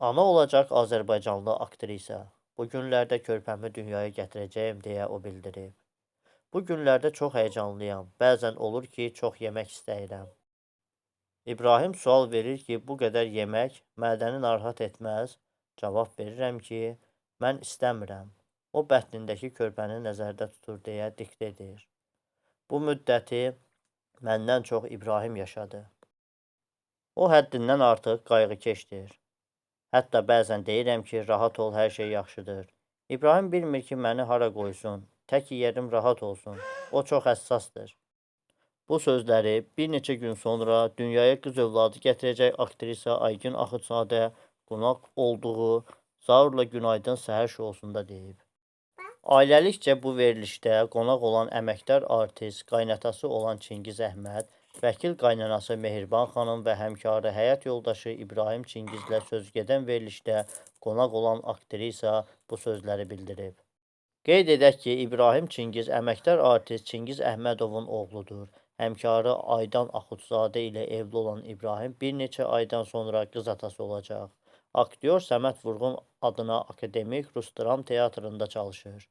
Ana olacaq Azərbaycanlı aktrisa. Bu günlərdə körpəmi dünyaya gətirəcəyəm deyə o bildirib. Bu günlərdə çox həyəcanlıyam. Bəzən olur ki, çox yemək istəyirəm. İbrahim sual verir ki, bu qədər yemək mədəni narahat etməz? Cavab verirəm ki, mən istəmirəm. O bətnindəki körpəni nəzərdə tutur deyə diktə edir. Bu müddəti məndən çox İbrahim yaşadı. O həddindən artıq qayğıkeşdir. Hətta bəzən deyirəm ki, rahat ol, hər şey yaxşıdır. İbrahim bilmir ki, məni hara qoysun. Tək yerim rahat olsun. O çox həssasdır. Bu sözləri bir neçə gün sonra dünyaya qız övladı gətirəcək aktrisa Aygün Axundzadə qonaq olduğu Zaurla Günaydın səhər şousunda deyib. Ailəlikcə bu verilişdə qonaq olan əməkdar artist, qaynatası olan Çingiz Əhməd, vəkil qaynanası Mehriban xanım və həmkarı həyat yoldaşı İbrahim Çingizlə sözügedən verilişdə qonaq olan aktrisa bu sözləri bildirib. Qeyd edək ki, İbrahim Çingiz əməkdar artist Çingiz Əhmədovun oğludur. Həmkarı Aydan Axundzadə ilə evli olan İbrahim bir neçə aydan sonra qız atası olacaq. Aktyor Səməd Vurğun adına Akademik Rus Dram Teatrında çalışır.